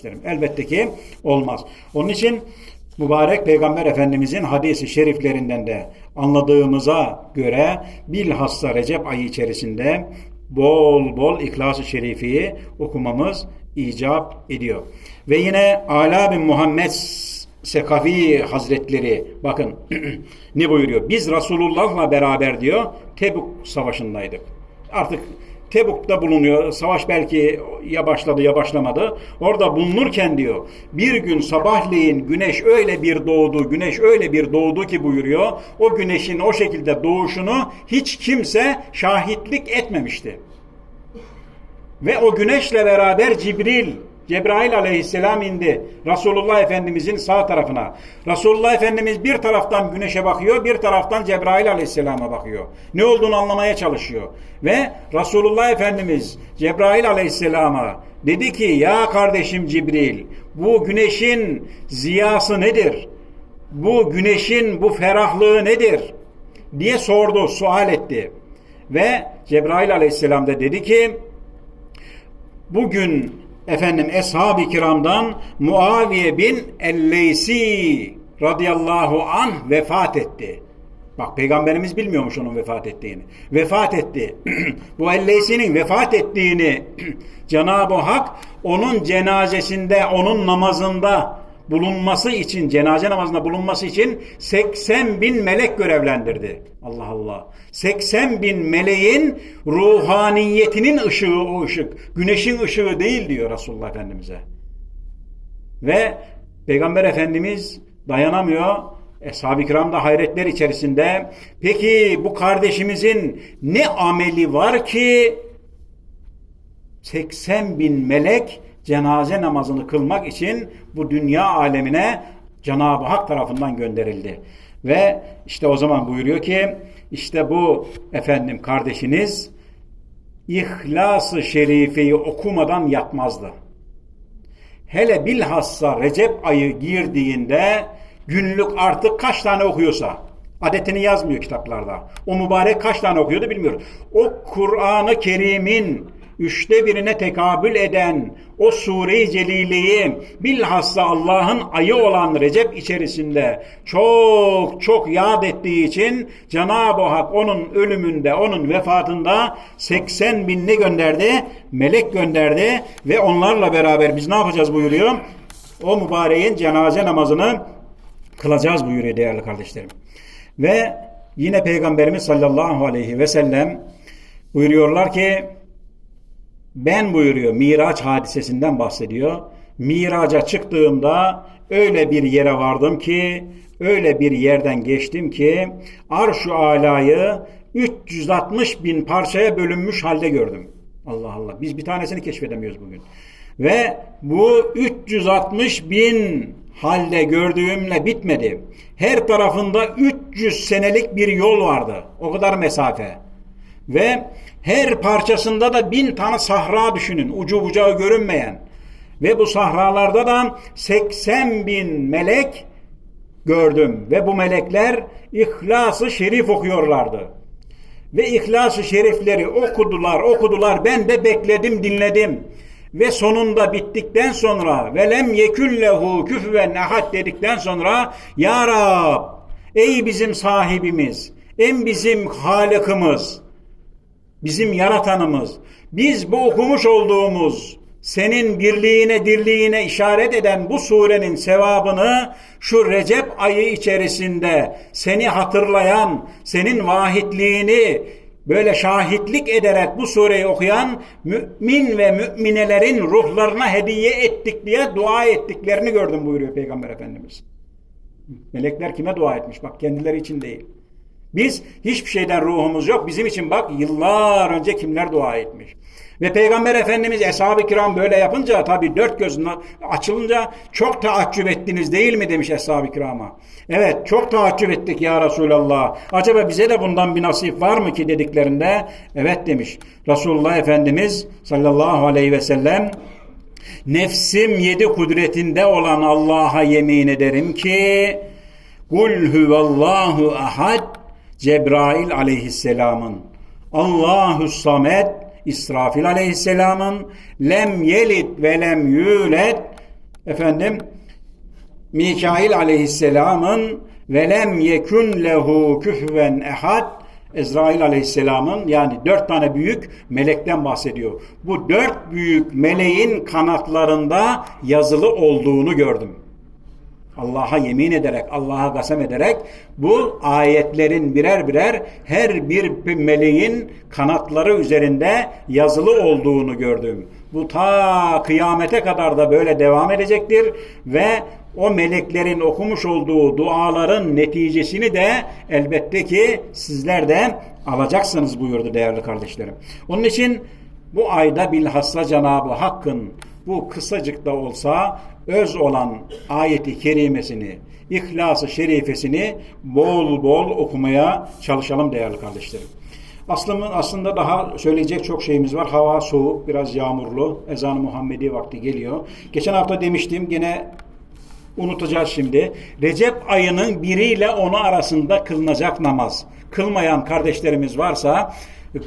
kardeşlerim. Elbette ki olmaz. Onun için mübarek Peygamber Efendimizin hadisi şeriflerinden de anladığımıza göre bilhassa Recep ayı içerisinde bol bol İhlas-ı Şerifi'yi okumamız icap ediyor. Ve yine Ala bin Muhammed Sekafi Hazretleri bakın ne buyuruyor? Biz Resulullah'la beraber diyor Tebuk Savaşı'ndaydık. Artık Tebuk'ta bulunuyor. Savaş belki ya başladı ya başlamadı. Orada bulunurken diyor bir gün sabahleyin güneş öyle bir doğdu, güneş öyle bir doğdu ki buyuruyor. O güneşin o şekilde doğuşunu hiç kimse şahitlik etmemişti. Ve o güneşle beraber Cibril, Cebrail aleyhisselam indi Resulullah Efendimizin sağ tarafına. Resulullah Efendimiz bir taraftan güneşe bakıyor, bir taraftan Cebrail aleyhisselama bakıyor. Ne olduğunu anlamaya çalışıyor. Ve Resulullah Efendimiz Cebrail aleyhisselama dedi ki ya kardeşim Cibril bu güneşin ziyası nedir? Bu güneşin bu ferahlığı nedir? diye sordu, sual etti. Ve Cebrail aleyhisselam da dedi ki bugün efendim Eshab-ı Kiram'dan Muaviye bin Elleysi radıyallahu anh vefat etti. Bak peygamberimiz bilmiyormuş onun vefat ettiğini. Vefat etti. Bu Elleysi'nin vefat ettiğini Cenab-ı Hak onun cenazesinde, onun namazında bulunması için, cenaze namazında bulunması için 80 bin melek görevlendirdi. Allah Allah. 80 bin meleğin ruhaniyetinin ışığı o ışık. Güneşin ışığı değil diyor Resulullah Efendimiz'e. Ve Peygamber Efendimiz dayanamıyor. Eshab-ı kiram da hayretler içerisinde. Peki bu kardeşimizin ne ameli var ki 80 bin melek cenaze namazını kılmak için bu dünya alemine Cenab-ı Hak tarafından gönderildi. Ve işte o zaman buyuruyor ki işte bu efendim kardeşiniz İhlas-ı Şerife'yi okumadan yatmazdı. Hele bilhassa Recep ayı girdiğinde günlük artık kaç tane okuyorsa adetini yazmıyor kitaplarda. O mübarek kaç tane okuyordu bilmiyorum. O Kur'an-ı Kerim'in üçte birine tekabül eden o sure-i celileyi bilhassa Allah'ın ayı olan Recep içerisinde çok çok yad ettiği için Cenab-ı Hak onun ölümünde, onun vefatında 80 bin ne gönderdi? Melek gönderdi ve onlarla beraber biz ne yapacağız buyuruyor? O mübareğin cenaze namazını kılacağız buyuruyor değerli kardeşlerim. Ve yine Peygamberimiz sallallahu aleyhi ve sellem buyuruyorlar ki ben buyuruyor Miraç hadisesinden bahsediyor. Miraca çıktığımda öyle bir yere vardım ki öyle bir yerden geçtim ki arş-ı alayı 360 bin parçaya bölünmüş halde gördüm. Allah Allah. Biz bir tanesini keşfedemiyoruz bugün. Ve bu 360 bin halde gördüğümle bitmedi. Her tarafında 300 senelik bir yol vardı. O kadar mesafe. Ve her parçasında da bin tane sahra düşünün. Ucu bucağı görünmeyen. Ve bu sahralarda da 80 bin melek gördüm. Ve bu melekler İhlas-ı Şerif okuyorlardı. Ve İhlas-ı Şerifleri okudular, okudular. Ben de bekledim, dinledim. Ve sonunda bittikten sonra velem yeküllehu küfüven ahad dedikten sonra Ya Rab ey bizim sahibimiz en bizim halikimiz bizim yaratanımız biz bu okumuş olduğumuz senin birliğine dirliğine işaret eden bu surenin sevabını şu Recep ayı içerisinde seni hatırlayan, senin vahidliğini böyle şahitlik ederek bu sureyi okuyan mümin ve müminelerin ruhlarına hediye ettik diye dua ettiklerini gördüm buyuruyor Peygamber Efendimiz. Melekler kime dua etmiş? Bak kendileri için değil. Biz hiçbir şeyden ruhumuz yok. Bizim için bak yıllar önce kimler dua etmiş. Ve Peygamber Efendimiz Eshab-ı Kiram böyle yapınca tabi dört gözün açılınca çok taaccüp ettiniz değil mi demiş Eshab-ı Kiram'a. Evet çok taaccüp ettik ya Resulallah. Acaba bize de bundan bir nasip var mı ki dediklerinde evet demiş. Resulullah Efendimiz sallallahu aleyhi ve sellem nefsim yedi kudretinde olan Allah'a yemin ederim ki kul huvallahu ahad Cebrail aleyhisselamın Allahu samet İsrafil aleyhisselamın lem yelit ve lem yület efendim Mikail aleyhisselamın velem yekun lehu küfüven ehad Ezrail aleyhisselamın yani dört tane büyük melekten bahsediyor. Bu dört büyük meleğin kanatlarında yazılı olduğunu gördüm. Allah'a yemin ederek, Allah'a kasem ederek bu ayetlerin birer birer her bir meleğin kanatları üzerinde yazılı olduğunu gördüm. Bu ta kıyamete kadar da böyle devam edecektir ve o meleklerin okumuş olduğu duaların neticesini de elbette ki sizler de alacaksınız buyurdu değerli kardeşlerim. Onun için bu ayda bilhassa Cenab-ı Hakk'ın bu kısacık da olsa öz olan ayeti kerimesini, İhlas-ı Şerifesini bol bol okumaya çalışalım değerli kardeşlerim. Aslında, aslında daha söyleyecek çok şeyimiz var. Hava soğuk, biraz yağmurlu. Ezan-ı Muhammedi vakti geliyor. Geçen hafta demiştim gene unutacağız şimdi. Recep ayının biriyle onu arasında kılınacak namaz. Kılmayan kardeşlerimiz varsa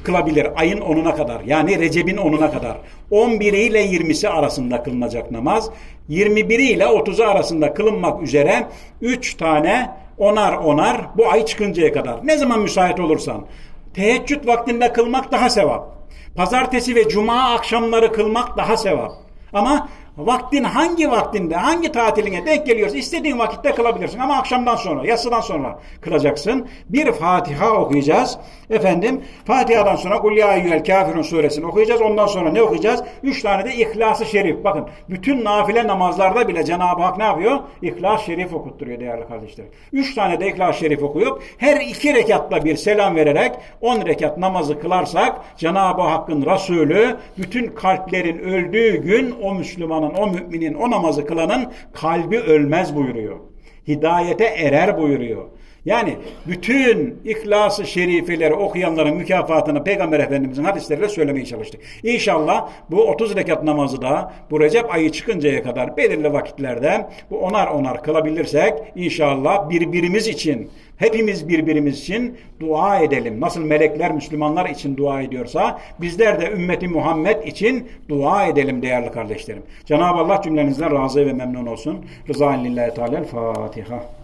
kılabilir ayın 10'una kadar. Yani Recep'in 10'una kadar. 11 ile 20'si arasında kılınacak namaz. 21 ile 30'u arasında kılınmak üzere 3 tane onar onar bu ay çıkıncaya kadar. Ne zaman müsait olursan. Teheccüd vaktinde kılmak daha sevap. Pazartesi ve cuma akşamları kılmak daha sevap. Ama vaktin hangi vaktinde, hangi tatiline denk geliyorsa istediğin vakitte kılabilirsin. Ama akşamdan sonra, yatsıdan sonra kılacaksın. Bir Fatiha okuyacağız. Efendim, Fatiha'dan sonra Kul ya kafirun suresini okuyacağız. Ondan sonra ne okuyacağız? Üç tane de İhlas-ı Şerif. Bakın, bütün nafile namazlarda bile Cenab-ı Hak ne yapıyor? İhlas-ı Şerif okutturuyor değerli kardeşlerim. Üç tane de İhlas-ı Şerif okuyup her iki rekatta bir selam vererek on rekat namazı kılarsak Cenab-ı Hakk'ın Resulü bütün kalplerin öldüğü gün o Müslümanın, o müminin, o namazı kılanın kalbi ölmez buyuruyor. Hidayete erer buyuruyor. Yani bütün İhlas-ı Şerifeleri okuyanların mükafatını Peygamber Efendimizin hadisleriyle söylemeye çalıştık. İnşallah bu 30 rekat namazı da bu Recep ayı çıkıncaya kadar belirli vakitlerde bu onar onar kılabilirsek inşallah birbirimiz için hepimiz birbirimiz için dua edelim. Nasıl melekler Müslümanlar için dua ediyorsa bizler de ümmeti Muhammed için dua edelim değerli kardeşlerim. Cenab-ı Allah cümlenizden razı ve memnun olsun. Rıza lillahi teala Fatiha.